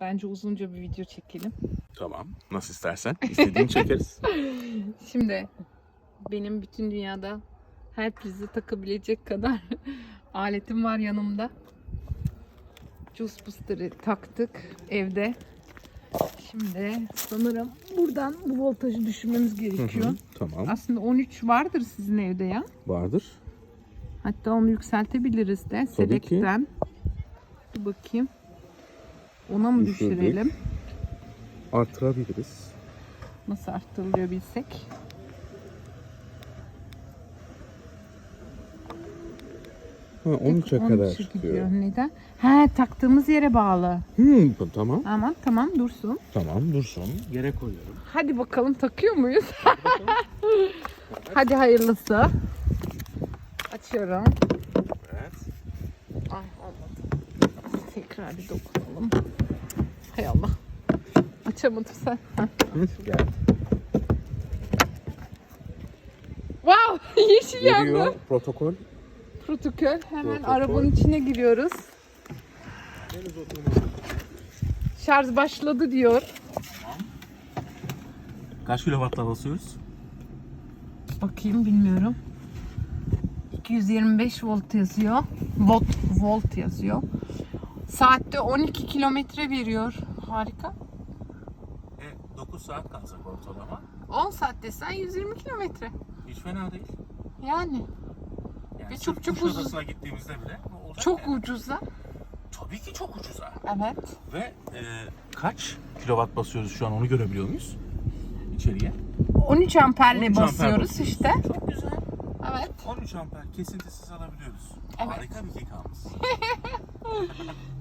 Bence uzunca bir video çekelim. Tamam. Nasıl istersen. İstediğini çekeriz. Şimdi benim bütün dünyada her prize takabilecek kadar aletim var yanımda. Juice Booster'ı taktık evde. Şimdi sanırım buradan bu voltajı düşürmemiz gerekiyor. hı, tamam. Aslında 13 vardır sizin evde ya. Vardır. Hatta onu yükseltebiliriz de. Tabii ki. Select'ten. Bir bakayım. Ona mı Düşürdük. düşürelim? Artırabiliriz. Nasıl arttırılıyor bilsek. Ha, 13'e 13'e kadar çıkıyor. Neden? He taktığımız yere bağlı. Hmm, tamam. Aman tamam dursun. Tamam dursun. Yere koyuyorum. Hadi bakalım takıyor muyuz? Hadi hayırlısı. Açıyorum. Evet. Ay olmadı. Tekrar bir dokunalım. Hay Allah. Açamadım sen. Geldi. Wow yeşil yandı. Geliyor protokol. Protokol. Hemen Protokol. arabanın içine giriyoruz. Şarj başladı diyor. Kaç kilovatla basıyoruz? Bakayım bilmiyorum. 225 volt yazıyor. Volt, volt yazıyor. Saatte 12 kilometre veriyor. Harika. E, 9 saat kalacak ortalama. 10 saat desen 120 kilometre. Hiç fena değil. Yani Yani Ve çok çok Kuşadası'na gittiğimizde bile olacak çok yani. ucuza. Tabii ki çok ucuza. Evet. Ve e, kaç kilowatt basıyoruz şu an onu görebiliyor muyuz? İçeriye. 13 amperle 13 amper basıyoruz basıyoruz. işte. Çok güzel. Evet. 13 amper kesintisiz alabiliyoruz. Evet. Harika bir kekamız.